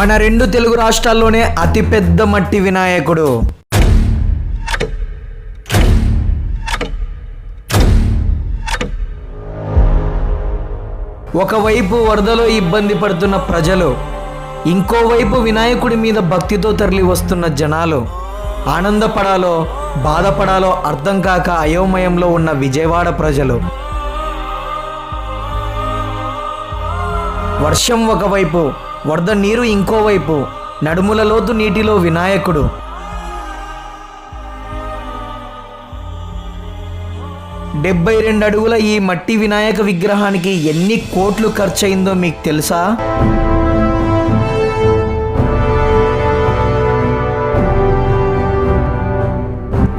మన రెండు తెలుగు రాష్ట్రాల్లోనే అతిపెద్ద మట్టి వినాయకుడు. ఒకవైపు వరదలో ఇబ్బంది పడుతున్న ప్రజలు ఇంకోవైపు వినాయకుడి మీద భక్తితో తరలి వస్తున్న జనాలు ఆనందపడాలో బాధపడాలో అర్థం కాక అయోమయంలో ఉన్న విజయవాడ ప్రజలు. వర్షం ఒకవైపు వరద నీరు ఇంకోవైపు నడుముల లోతు నీటిలో వినాయకుడు. డెబ్బై రెండు అడుగుల ఈ మట్టి వినాయక విగ్రహానికి ఎన్ని కోట్లు ఖర్చయిందో మీకు తెలుసా?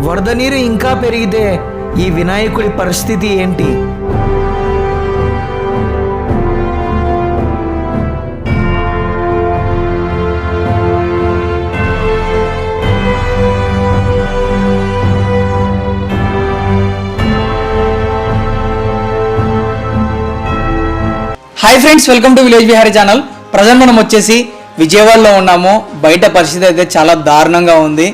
వరద నీరు ఇంకా పెరిగితే ఈ వినాయకుడి పరిస్థితి ఏంటి? Hi friends welcome to village Vihari channel present మనం వచ్చేసి విజయవాడలో ఉన్నాము. బయట పరిస్థితి అయితే చాలా దారుణంగా ఉంది.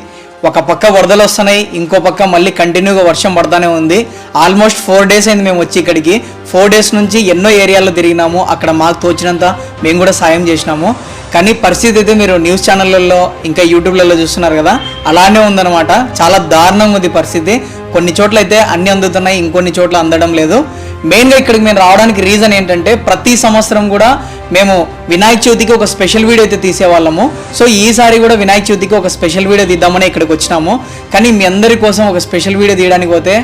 ఒక పక్క వరదలు వస్తున్నాయి ఇంకో పక్క మళ్ళీ కంటిన్యూగా వర్షం పడతానే ఉంది. ఆల్మోస్ట్ ఫోర్ డేస్ అయింది మేము వచ్చి ఇక్కడికి. ఫోర్ డేస్ నుంచి ఎన్నో ఏరియాల్లో తిరిగినాము. అక్కడ మాకు తోచినంత మేము కూడా సాయం చేసినాము. కానీ పరిస్థితి అయితే మీరు న్యూస్ ఛానళ్ళల్లో ఇంకా యూట్యూబ్లలో చూస్తున్నారు కదా అలానే ఉందన్నమాట. చాలా దారుణంగా ఉంది పరిస్థితి. కొన్ని చోట్ల అయితే అన్ని అందుతున్నాయి ఇంకొన్ని చోట్ల అందడం లేదు. మెయిన్గా ఇక్కడికి మేము రావడానికి రీజన్ ఏంటంటే ప్రతి సంవత్సరం కూడా మేము వినాయక చవితికి ఒక స్పెషల్ వీడియో అయితే తీసేవాళ్ళము. సో ఈసారి కూడా వినాయక చవితికి ఒక స్పెషల్ వీడియో తీద్దామని ఇక్కడికి వచ్చినాము. కానీ మీ అందరి కోసం ఒక స్పెషల్ వీడియో తీయడానికి పోతే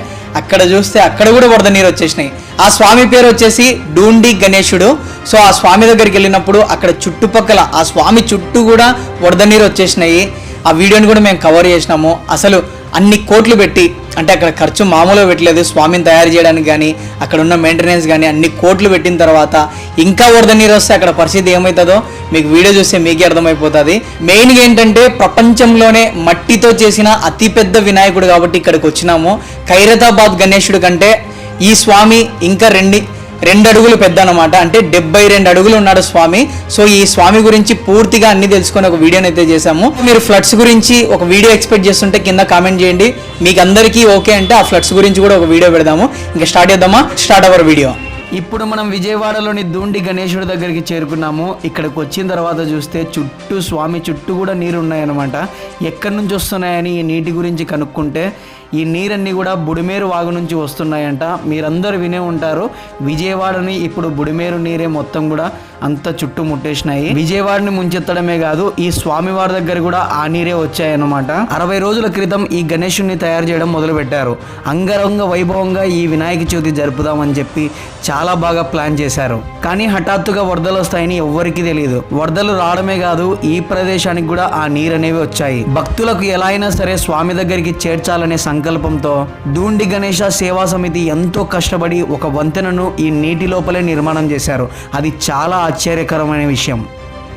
అక్కడ చూస్తే అక్కడ కూడా వరద నీరు వచ్చేసినాయి. ఆ స్వామి పేరు వచ్చేసి డూండి గణేశుడు. సో ఆ స్వామి దగ్గరికి వెళ్ళినప్పుడు అక్కడ చుట్టుపక్కల ఆ స్వామి చుట్టూ కూడా వరద నీరు వచ్చేసినాయి. ఆ వీడియోని కూడా మేము కవర్ చేసినాము. అసలు అన్ని కోట్లు పెట్టి అంటే అక్కడ ఖర్చు మామూలుగా పెట్టలేదు స్వామిని తయారు చేయడానికి కానీ అక్కడ ఉన్న మెయింటెనెన్స్ కానీ అన్ని కోట్లు పెట్టిన తర్వాత ఇంకా వరద నీరు వస్తే అక్కడ పరిస్థితి ఏమవుతుందో మీకు వీడియో చూస్తే మీకే అర్థమైపోతుంది. మెయిన్గా ఏంటంటే ప్రపంచంలోనే మట్టితో చేసిన అతిపెద్ద వినాయకుడు కాబట్టి ఇక్కడికి వచ్చినాము. ఖైరతాబాద్ గణేశుడు కంటే ఈ స్వామి ఇంకా రెండు రెండు అడుగులు పెద్ద అనమాట అంటే డెబ్బై రెండు అడుగులు ఉన్నాడు స్వామి. సో ఈ స్వామి గురించి పూర్తిగా అన్ని తెలుసుకొని ఒక వీడియోని అయితే చేశాము. మీరు ఫ్లడ్స్ గురించి ఒక వీడియో ఎక్స్పెక్ట్ చేస్తుంటే కింద కామెంట్ చేయండి. మీకు అందరికీ ఓకే అంటే ఆ ఫ్లడ్స్ గురించి కూడా ఒక వీడియో పెడదాము. ఇంకా స్టార్ట్ చేద్దామా? Start our video. ఇప్పుడు మనం విజయవాడలోని దూండి గణేశుడి దగ్గరికి చేరుకున్నాము. ఇక్కడికి వచ్చిన తర్వాత చూస్తే చుట్టూ స్వామి చుట్టూ కూడా నీరు ఉన్నాయన్నమాట ఎక్కడి నుంచి వస్తున్నాయని ఈ నీటి గురించి కనుక్కుంటే ఈ నీరన్నీ కూడా బుడిమేరు వాగు నుంచి వస్తున్నాయంట. మీరందరూ వినే ఉంటారు. విజయవాడని ఇప్పుడు బుడిమేరు నీరే మొత్తం కూడా అంత చుట్టుముట్టేసినాయి. విజయవాడని ముంచెత్తడమే కాదు ఈ స్వామివారి దగ్గర కూడా ఆ నీరే వచ్చాయన్నమాట. అరవై రోజుల క్రితం ఈ గణేశుని తయారు చేయడం మొదలు పెట్టారు అంగరంగ వైభవంగా ఈ వినాయక చవితి జరుపుదామని చెప్పి చాలా బాగా ప్లాన్ చేశారు. కానీ హఠాత్తుగా వరదలు వస్తాయని ఎవ్వరికీ తెలియదు వరదలు రావడమే కాదు ఈ ప్రదేశానికి కూడా ఆ నీరు అనేవి వచ్చాయి. భక్తులకు ఎలా అయినా సరే స్వామి దగ్గరికి చేర్చాలనే సంకల్పంతో దూండి గణేష సేవా సమితి ఎంతో కష్టపడి ఒక వంతెనను ఈ నీటి లోపలే నిర్మాణం చేశారు. అది చాలా ఆశ్చర్యకరమైన విషయం.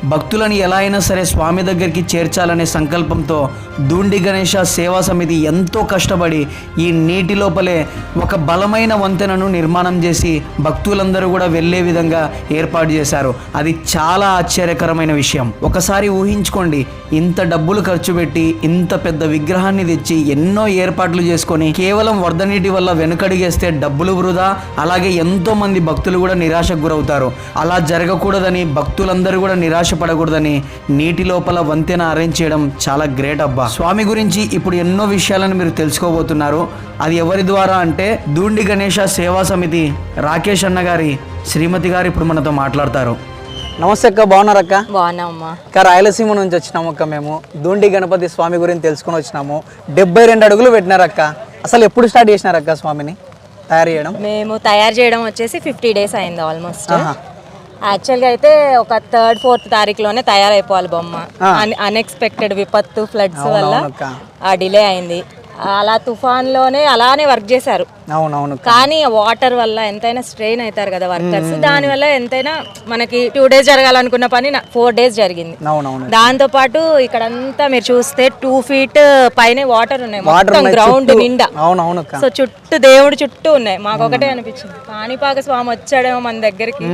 భక్తులను ఎలా అయినా సరే స్వామి దగ్గరికి చేర్చాలనే సంకల్పంతో దూండి గణేష సేవా సమితి ఎంతో కష్టపడి ఈ నీటి లోపలే ఒక బలమైన వంతెనను నిర్మాణం చేసి భక్తులందరూ కూడా వెళ్ళే విధంగా ఏర్పాటు చేశారు. అది చాలా ఆశ్చర్యకరమైన విషయం. ఒకసారి ఊహించుకోండి ఇంత డబ్బులు ఖర్చు పెట్టి ఇంత పెద్ద విగ్రహాన్ని తెచ్చి ఎన్నో ఏర్పాట్లు చేసుకొని కేవలం వరద నీటి వల్ల వెనుకడిగేస్తే డబ్బులు వృధా? అలాగే ఎంతో మంది భక్తులు కూడా నిరాశకు గురవుతారు. అలా జరగకూడదని భక్తులందరూ కూడా నిరాశ పడకూడదని నీటి లోపల వంతెన అరేంజ్ చేయడం చాలా గ్రేట్ అబ్బా. స్వామి గురించి ఇప్పుడు ఎన్నో విషయాలను మీరు తెలుసుకోబోతున్నారు. అది ఎవరి ద్వారా అంటే దూండి గణేష సేవా సమితి రాకేష్ అన్న గారి శ్రీమతి గారు ఇప్పుడు మనతో మాట్లాడతారు. నమస్తే అక్క బాగున్నారు అక్క? బాగున్నామ్మా అక్క రాయలసీమ నుంచి వచ్చినాము అక్క మేము. దూండి గణపతి స్వామి గురించి తెలుసుకొని వచ్చినాము. డెబ్బై రెండు అడుగులు పెట్టినారు అక్క. అసలు ఎప్పుడు స్టార్ట్ చేసినారు అక్క స్వామిని? తయారు చేయడం? మేము తయారు చేయడం వచ్చేసి ఫిఫ్టీ డేస్ అయింది ఆల్మోస్ట్ యాక్చువల్గా అయితే ఒక థర్డ్ ఫోర్త్ తారీఖులోనే తయారైపోవాలి బొమ్మ. అన్ఎక్స్పెక్టెడ్ విపత్తు ఫ్లడ్స్ వల్ల. ఆ డిలే అయింది. అలా తుఫాన్లోనే అలానే వర్క్ చేశారు. అవునవును. కానీ వాటర్ వల్ల ఎంతైనా స్ట్రెయిన్ అవుతారు కదా వర్కర్స్. దాని వల్ల ఎంతైనా మనకి టూ డేస్ జరగాలనుకున్న పని ఫోర్ డేస్ జరిగింది. దాంతో పాటు ఇక్కడ అంతా మీరు చూస్తే టూ ఫీట్ పైన వాటర్ ఉన్నాయి. మొత్తం గ్రౌండ్ నిండా. అవునవును సో చుట్టూ దేవుడు చుట్టూ ఉన్నాయి. మాకు ఒకటే అనిపించింది. కాణిపాక స్వామి వచ్చాడేమో మన దగ్గరికి.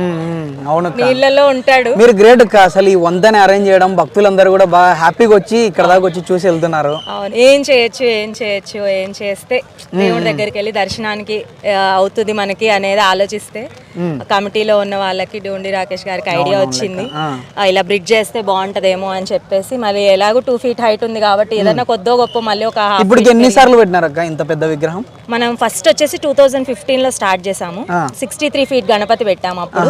అవును నీళ్ళలో ఉంటాడు. మీరు గ్రేట్ అసలు ఈ వంతని అరేంజ్ చేయడం భక్తులందరూ కూడా బాగా హ్యాపీగా వచ్చి ఇక్కడ దాకా వచ్చి చూసి వెళ్తున్నారు. అవును. ఏం చేయొచ్చు ఏం చేయొచ్చు. ఏం చేస్తే దేవుడి దగ్గరికి వెళ్ళి దర్శనానికి అవుతుంది మనకి అనేది ఆలోచిస్తే కమిటీలో ఉన్న వాళ్ళకి డోండి రాకేష్ గారికి ఐడియా వచ్చింది. ఇలా బ్రిడ్జ్ చేస్తే బాగుంటదేమో అని చెప్పేసి మళ్ళీ ఎలాగో టూ ఫీట్ హైట్ ఉంది కాబట్టి ఏదైనా కొద్దో గొప్ప మళ్ళీ ఒక half ఇప్పటికి ఎన్ని సార్లు పెట్టినారు అక్క ఇంత పెద్ద విగ్రహం? మనం ఫస్ట్ వచ్చేసి టూ థౌజండ్ ఫిఫ్టీన్లో స్టార్ట్ చేసాము సిక్స్టీ త్రీ ఫీట్ గణపతి పెట్టాము అప్పుడు.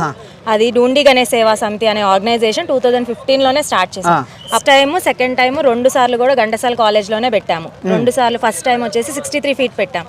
అది డూండి గణేష్ సేవా సమితి అనే ఆర్గనైజేషన్ టూ థౌజండ్ ఫిఫ్టీన్లోనే స్టార్ట్ చేసాం ఫస్ట్ టైం సెకండ్ టైం రెండు సార్లు కూడా ఘంటసాల కాలేజ్లోనే పెట్టాము. రెండు సార్లు ఫస్ట్ టైం వచ్చేసి సిక్స్టీ త్రీ ఫీట్ పెట్టాం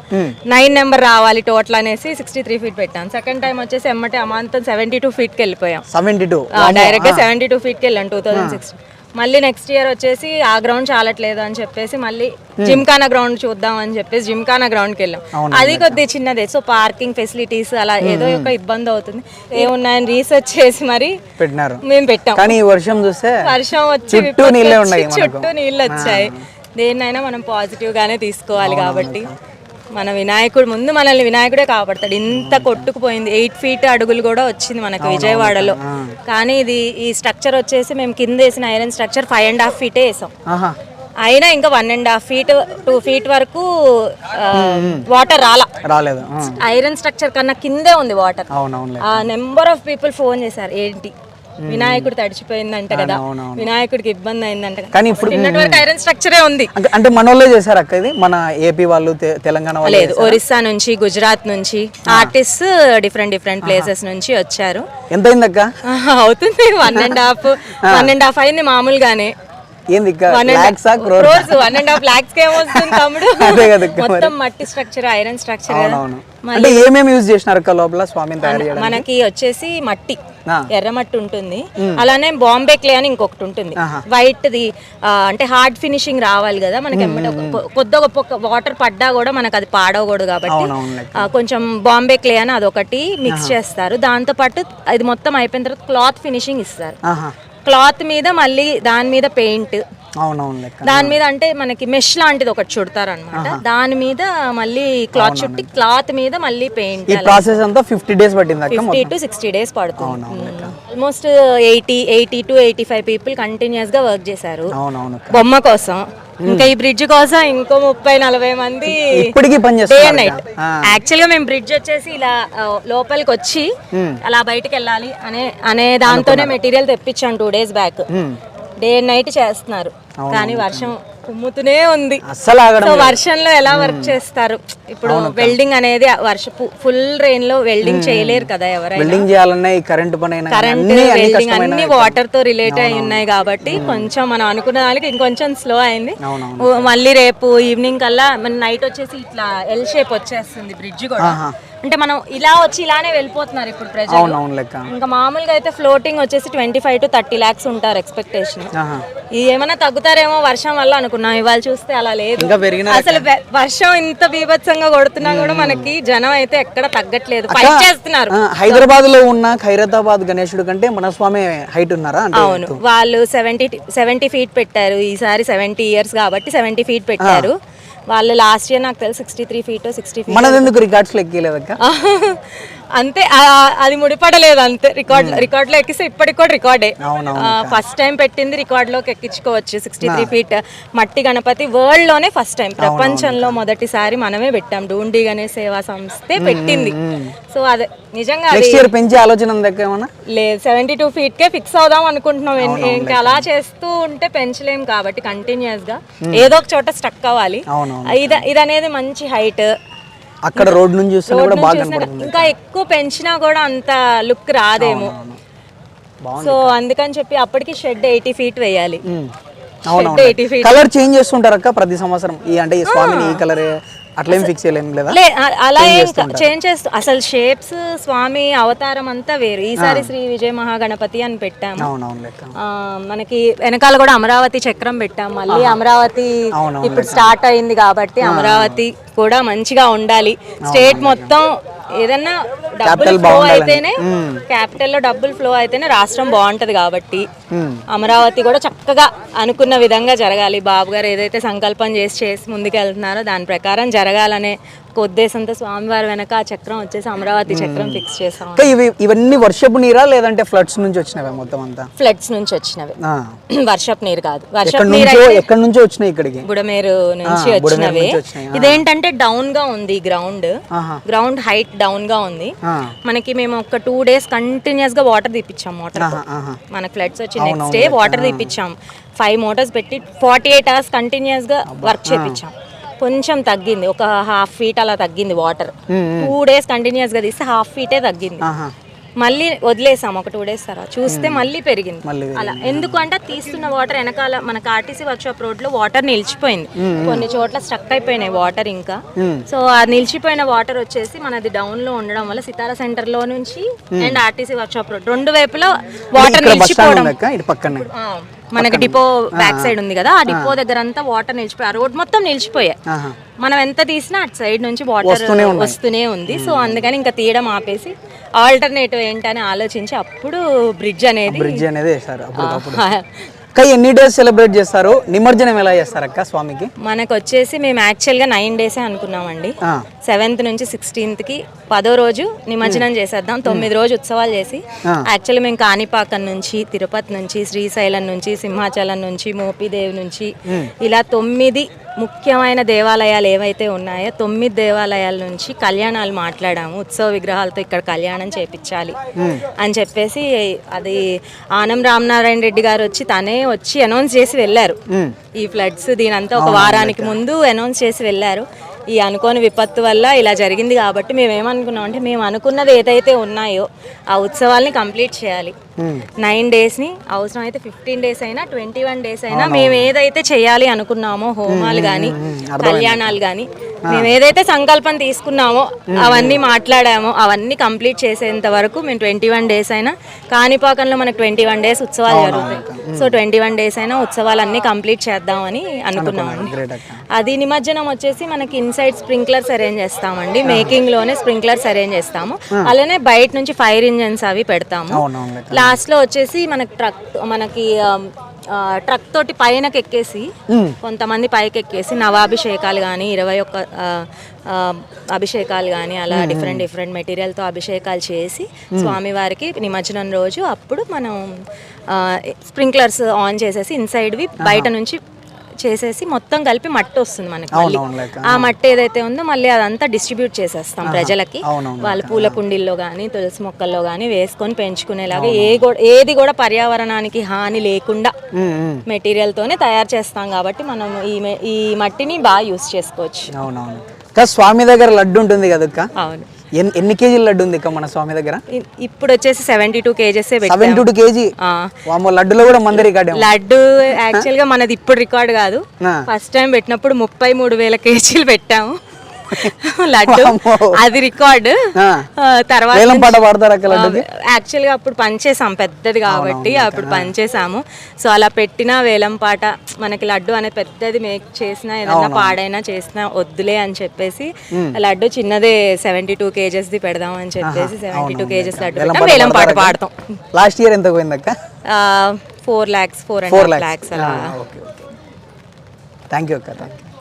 నైన్ నెంబర్ రావాలి టోటల్ అనేసి సిక్స్టీ త్రీ ఫీట్ పెట్టాం. సెకండ్ టైం వచ్చేసి ఎమ్మటే అమాంతం సెవెంటీ టూ ఫీట్కి వెళ్ళిపోయాం. సెవెంటీ టూ డైరెక్ట్గా సెవెంటీ టూ ఫీట్కి వెళ్ళాం టూ థౌసండ్ సిక్స్ మళ్ళీ నెక్స్ట్ ఇయర్ వచ్చేసి ఆ గ్రౌండ్ చాలట్లేదు అని చెప్పేసి మళ్ళీ జిమ్ఖానా గ్రౌండ్ చూద్దాం అని చెప్పేసి జిమ్ఖానా గ్రౌండ్కి వెళ్ళాం. అది కొద్ది చిన్నదే. సో పార్కింగ్ ఫెసిలిటీస్ అలా ఏదో ఒక ఇబ్బంది అవుతుంది. ఏమున్నాయని రీసెర్చ్ చేసి మరి పెట్టినారు. మేము పెట్టాం. కానీ వర్షం చూస్తే వర్షం వచ్చి చుట్టూ నీళ్ళే. చుట్టూ వచ్చాయి. దేన్నైనా మనం పాజిటివ్ గానే తీసుకోవాలి కాబట్టి మన వినాయకుడు ముందు మనల్ని వినాయకుడే కాపాడతాడు. ఇంత కొట్టుకుపోయింది. ఎయిట్ ఫీట్ అడుగులు కూడా వచ్చింది మనకు విజయవాడలో. కానీ ఇది ఈ స్ట్రక్చర్ వచ్చేసి మేము కింద వేసిన iron structure five and half ఫీటే వేసాం. అయినా ఇంకా one and half feet two feet వరకు వాటర్ రాలా. రాలేదు. ఐరన్ స్ట్రక్చర్ కన్నా కిందే ఉంది water. Number of people phone చేశారు. ఏంటి? వినాయకుడు తడిచిపోయిందంట కదా. వినాయకుడికి ఇబ్బంది అయిందంట కానీ ఇప్పుడు వరకు ఐరన్ స్ట్రక్చరే ఉంది. అంటే మన వాళ్ళే చేశారు అక్క ఇది? మన ఏపీ వాళ్ళు తెలంగాణ వాళ్ళు లేదు ఒరిస్సా నుంచి గుజరాత్ నుంచి ఆర్టిస్ట్ డిఫరెంట్ డిఫరెంట్ ప్లేసెస్ నుంచి వచ్చారు. ఎంత అయింది అక్క అవుతుంది one and half one and half అయింది మామూలుగానే. ఏంది ఇక్క వన్ అండ్ హాఫ్ లాక్స్ ఏమొస్తుంది తమ్ముడు. అదే కదా అక్క మొత్తం మట్టి స్ట్రక్చర్ ఐరన్ స్ట్రక్చర్ అంటే ఏమేమి యూజ్ చేసినారు అక్క లోపల స్వామిని తయారు చేయడం మనకి వచ్చేసి మట్టి ఆ. ఎర్ర మట్టి ఉంటుంది. అలానే బాంబే క్లే అని ఇంకొకటి ఉంటుంది. వైట్ ది అంటే హార్డ్ ఫినిషింగ్ రావాలి కదా మనకి కొద్ది గొప్ప వాటర్ పడ్డా కూడా మనకు అది పాడవకూడదు కాబట్టి కొంచెం బాంబే క్లే అని అదొకటి మిక్స్ చేస్తారు. దాంతో పాటు అది మొత్తం అయిపోయిన తర్వాత క్లాత్ ఫినిషింగ్ ఇస్తారు. క్లాత్ మీద మళ్ళీ దాని మీద పెయింట్. అవునవును దాని మీద అంటే మనకి మెష్ లాంటిది ఒకటి చుడతారు అనమాట దాని మీద మళ్ళీ క్లాత్ చుట్టి క్లాత్ మీద మళ్ళీ పెయింట్ ఈ ప్రాసెస్ అంతా ఫిఫ్టీ డేస్ పట్టింది ఫిఫ్టీ టు సిక్స్టీ డేస్ పడుతుంది. Almost eighty eighty to eighty five people కంటిన్యూస్గా వర్క్ చేశారు. బొమ్మ కోసం. ఇంకా ఈ బ్రిడ్జ్ కోసం ఇంకో ముప్పై నలభై మంది ఇప్పటికీ డే నైట్. యాక్చువల్గా మేము బ్రిడ్జ్ వచ్చేసి ఇలా లోపలికి వచ్చి అలా బయటికి వెళ్ళాలి అనే అనే దాంతోనే మెటీరియల్ తెప్పించాను two days back day and night చేస్తున్నారు. కానీ వర్షం కుమ్ముతూనే ఉంది. సో వర్షంలో ఎలా వర్క్ చేస్తారు? ఇప్పుడు వెల్డింగ్ అనేది వర్ష ఫుల్ రెయిన్లో వెల్డింగ్ చేయలేరు కదా ఎవరైనా. బిల్డింగ్ చేయాలన్నా ఈ కరెంట్ పని కరెంట్ వెల్డింగ్ అన్ని వాటర్తో రిలేట్ అయి ఉన్నాయి కాబట్టి కొంచెం మనం అనుకున్న దానికి ఇంకొంచెం స్లో అయింది. మళ్ళీ రేపు ఈవినింగ్ కల్లా మన నైట్ వచ్చేసి ఇట్లా ఎల్ షేప్ వచ్చేస్తుంది బ్రిడ్జ్ కూడా. అంటే మనం ఇలా వచ్చి ఇలానే వెళ్ళిపోతున్నారు ఇప్పుడు ప్రజలు. అవునవును లెక్క. ఇంకా మామూలుగా అయితే ఫ్లోటింగ్ వచ్చేసి twenty five to thirty lakhs ఉంటారు ఎక్స్పెక్టేషన్ ఆహా. ఇది ఏమైనా తగ్గుతారేమో వర్షం వల్ల అనుకున్నాం ఇవాళ చూస్తే అలా లేదు. ఇంకా పెరిగిన అసలు వె- వర్షం ఇంత బీభత్సంగా కొడుతున్నా కూడా మనకి జనం అయితే ఎక్కడ తగ్గట్లేదు. ఫైట్ చేస్తున్నారు. హైదరాబాద్లో ఉన్న ఖైరతాబాద్ గణేశుడు కంటే మన స్వామి హైట్ ఉన్నారా? అంటే అవును. వాళ్ళు సెవెంటీ సెవెంటీ ఫీట్ పెట్టారు. ఈసారి సెవెంటీ ఇయర్స్ కాబట్టి సెవెంటీ ఫీట్ పెట్టారు. వాళ్ళు లాస్ట్ ఇయర్ నాకు తెలిసి sixty three feet sixty feet మనది ఎందుకు రికార్డ్స్ లెక్కలేదక్క అంతే అది ముడిపడలేదు అంతే. రికార్డ్ రికార్డ్లో ఎక్కిస్తే ఇప్పటికి కూడా రికార్డే. ఫస్ట్ టైం పెట్టింది రికార్డ్లోకి ఎక్కించుకోవచ్చు సిక్స్టీ త్రీ ఫీట్ మట్టి గణపతి వరల్డ్లోనే ఫస్ట్ టైం ప్రపంచంలో మొదటిసారి మనమే పెట్టాం. డూండి గణేష్ సేవా సంస్థే పెట్టింది. సో అదే నిజంగా పెంచే ఆలోచన లేదు సెవెంటీ టూ ఫీట్ కే ఫిక్స్ అవుదాం అనుకుంటున్నాం. ఇంకా అలా చేస్తూ ఉంటే పెంచలేం కాబట్టి కంటిన్యూస్గా ఏదో ఒక చోట స్టక్ అవ్వాలి. ఇది ఇది అనేది మంచి హైట్ అక్కడ రోడ్ నుంచి చూస్తే కూడా బాగా కనపడుతుంది. ఇంకా ఎక్కువ పెంచినా కూడా అంత లుక్ రాదేమో. సో అందుకని చెప్పి అప్పటికి షెడ్ ఎయిటీ ఫీట్ వేయాలి. కలర్ చేంజ్ చేస్తుంటారు అక్క ప్రతి సంవత్సరం. ఈ అంటే ఈ స్వామిని ఈ కలర్ అట్లా ఫిక్స్ లేదా? అలా ఏం చేంజ్ చేస్తూ అసలు షేప్స్ స్వామి అవతారం అంతా వేరు. ఈసారి శ్రీ విజయ మహాగణపతి అని పెట్టాము. మనకి వెనకాల కూడా అమరావతి చక్రం పెట్టాం. మళ్ళీ అమరావతి ఇప్పుడు స్టార్ట్ అయింది కాబట్టి అమరావతి కూడా మంచిగా ఉండాలి. స్టేట్ మొత్తం ఏదన్నా డబ్బులు ఫ్లో అయితేనే క్యాపిటల్లో డబ్బులు ఫ్లో అయితేనే రాష్ట్రం బాగుంటది కాబట్టి అమరావతి కూడా చక్కగా అనుకున్న విధంగా జరగాలి. బాబు గారు ఏదైతే సంకల్పం చేసి చేసి ముందుకు వెళ్తున్నారో దాని ప్రకారం జరగాలనే ఒక ఉద్దేశంతో స్వామివారి వెనక ఆ చక్రం వచ్చేసి అమరావతి చక్రం ఫిక్స్ చేసాం ఇవి ఇవన్నీ వర్షపు నీరా లేదంటే ఫ్లడ్స్ నుంచి వచ్చినవే మొత్తం అంతా? ఫ్లడ్స్ నుంచి వచ్చినవి. వర్షపు నీరు కాదు. వర్షపు నీరు ఎక్కడి నుంచో వచ్చినాయి ఇక్కడికి? బుడమేరు నుంచి వచ్చినవి. ఇదేంటంటే డౌన్గా ఉంది గ్రౌండ్. గ్రౌండ్ హైట్ డౌన్గా ఉంది. మనకి మేము ఒక టూ డేస్ కంటిన్యూస్గా వాటర్ తీపిచ్చాం ఆహా. మనకి ఫ్లడ్స్ వచ్చి నెక్స్ట్ డే వాటర్ తీపిచ్చాం. ఫైవ్ మోటార్స్ పెట్టి ఫార్టీ ఎయిట్ అవర్స్ కంటిన్యూస్గా వర్క్ చేపించాం కొంచెం తగ్గింది. ఒక హాఫ్ ఫీట్ అలా తగ్గింది వాటర్. టూ డేస్ కంటిన్యూస్గా తీస్తే హాఫ్ ఫీటే తగ్గింది. మళ్ళీ వదిలేసాం ఒక టూ డేస్ తర్వాత. చూస్తే మళ్ళీ పెరిగింది. అలా ఎందుకంటే తీస్తున్న వాటర్ వెనకాల మనకు ఆర్టీసీ వర్క్షాప్ రోడ్లో వాటర్ నిలిచిపోయింది. కొన్ని చోట్ల స్ట్రక్ అయిపోయినాయి వాటర్ ఇంకా. సో ఆ నిలిచిపోయిన వాటర్ వచ్చేసి మనది డౌన్లో ఉండడం వల్ల సితారా సెంటర్లో నుంచి అండ్ ఆర్టీసీ వర్క్షాప్ రోడ్ రెండు వైపులో వాటర్ నిలిచిపోవడం. మనకి డిపో బ్యాక్ సైడ్ ఉంది కదా ఆ డిపో దగ్గర అంతా వాటర్ నిలిచిపోయి ఆ రోడ్ మొత్తం నిలిచిపోయాయి ఆహా. మనం ఎంత తీసినా అటు సైడ్ నుంచి వాటర్ వస్తూనే ఉంది. సో అందుకని ఇంకా తీయడం ఆపేసి ఆల్టర్నేటివ్ ఏంటని ఆలోచించి అప్పుడు బ్రిడ్జ్ అనేది బ్రిడ్జ్ అనేది అక్క ఎన్ని డేస్ సెలబ్రేట్ చేస్తారు? నిమజ్జనం ఎలా చేస్తారు అక్క స్వామికి? మనకు వచ్చేసి మేము యాక్చువల్గా నైన్ డేసే అనుకున్నామండి. సెవెంత్ నుంచి సిక్స్టీన్త్కి పదో రోజు నిమజ్జనం చేసేద్దాం. తొమ్మిది రోజు ఉత్సవాలు చేసి యాక్చువల్లీ మేము కాణిపాకం నుంచి తిరుపతి నుంచి శ్రీశైలం నుంచి సింహాచలం నుంచి మోపిదేవి నుంచి ఇలా తొమ్మిది ముఖ్యమైన దేవాలయాలు ఏవైతే ఉన్నాయో తొమ్మిది దేవాలయాల నుంచి కళ్యాణాలు మాట్లాడాము. ఉత్సవ విగ్రహాలతో ఇక్కడ కళ్యాణం చేపించాలి అని చెప్పేసి అది ఆనం రామనారాయణ రెడ్డి గారు వచ్చి తనే వచ్చి అనౌన్స్ చేసి వెళ్ళారు. ఈ ఫ్లడ్స్ దీనంతా ఒక వారానికి ముందు అనౌన్స్ చేసి వెళ్ళారు. ఈ అనుకోని విపత్తు వల్ల ఇలా జరిగింది కాబట్టి మేము ఏమనుకున్నాం అంటే మేము అనుకున్నది ఏదైతే ఉన్నాయో ఆ ఉత్సవాల్ని కంప్లీట్ చేయాలి. నైన్ డేస్ని అవసరం అయితే ఫిఫ్టీన్ డేస్ అయినా ట్వంటీ వన్ డేస్ అయినా మేము ఏదైతే చేయాలి అనుకున్నామో హోమాలు కానీ కళ్యాణాలు కానీ మేము ఏదైతే సంకల్పం తీసుకున్నామో అవన్నీ మాట్లాడామో అవన్నీ కంప్లీట్ చేసేంత వరకు మేము ట్వంటీ వన్ డేస్ అయినా కాణిపాకంలో మనకు ట్వంటీ వన్ డేస్ ఉత్సవాలు జరుగుతాయి. సో ట్వంటీ వన్ డేస్ అయినా ఉత్సవాలన్నీ కంప్లీట్ చేద్దామని అక్క. అది నిమజ్జనం వచ్చేసి మనకి ఇన్సైడ్ స్ప్రింక్లర్స్ అరేంజ్ చేస్తామండి. మేకింగ్లోనే స్ప్రింక్లర్స్ అరేంజ్ చేస్తాము. అలానే బయట నుంచి ఫైర్ ఇంజన్స్ అవి పెడతాము. లాస్ట్లో వచ్చేసి మనకి ట్రక్ మనకి ట్రక్ తోటి పైనకి ఎక్కేసి కొంతమంది పైకి ఎక్కేసి నవాభిషేకాలు కానీ ఇరవై ఒక్క అభిషేకాలు కానీ అలా డిఫరెంట్ డిఫరెంట్ మెటీరియల్తో అభిషేకాలు చేసి స్వామివారికి నిమజ్జనం రోజు అప్పుడు మనం స్ప్రింక్లర్స్ ఆన్ చేసేసి ఇన్సైడ్వి బయట నుంచి చేసేసి మొత్తం కలిపి మట్టి వస్తుంది మనకి మళ్ళీ. ఆ మట్టి ఏదైతే ఉందో మళ్ళీ అదంతా డిస్ట్రిబ్యూట్ చేసేస్తాం ప్రజలకి. వాళ్ళ పూల కుండీల్లో కానీ తులసి మొక్కల్లో కానీ వేసుకొని పెంచుకునేలాగా ఏ ఏది కూడా పర్యావరణానికి హాని లేకుండా. మెటీరియల్ తోనే తయారు చేస్తాం కాబట్టి మనం ఈ ఈ మట్టిని బాగా యూస్ చేసుకోవచ్చు. స్వామి దగ్గర లడ్డు ఉంటుంది కదా అవును. ఎన్ని కేజీల లడ్డు ఉంది మన స్వామి దగ్గర? ఇప్పుడు వచ్చేసి seventy two kgs seven to kg? లడ్డులో కూడా మంది రికార్డ్ లడ్డు యాక్చువల్గా మనది ఇప్పుడు రికార్డ్ కాదు. ఫస్ట్ టైం పెట్టినప్పుడు ముప్పై మూడు వేల కేజీలు పెట్టాము. లడ్డు. అది రికార్డ్. తర్వాత వేలం పాట పాడతారు అక్క లడ్డుకి? యాక్చువల్గా అప్పుడు పనిచేసాం పెద్దది కాబట్టి అప్పుడు పనిచేసాము సో అలా పెట్టిన వేలం పాట మనకి లడ్డు అనేది పెద్దది మేక్ చేసినా ఏదైనా పాడైనా చేసినా వద్దులే అని చెప్పేసి లడ్డు చిన్నదే సెవెంటీ టూ కేజెస్ది పెడదాం అని చెప్పేసి సెవెంటీ టూ కేజెస్ లడ్డు. వేలం పాట పాడతాం. లాస్ట్ ఇయర్ ఎంత పోయింది అక్క? Four lakhs four and lakhs అలా. థ్యాంక్ యూ అక్క థ్యాంక్ యూ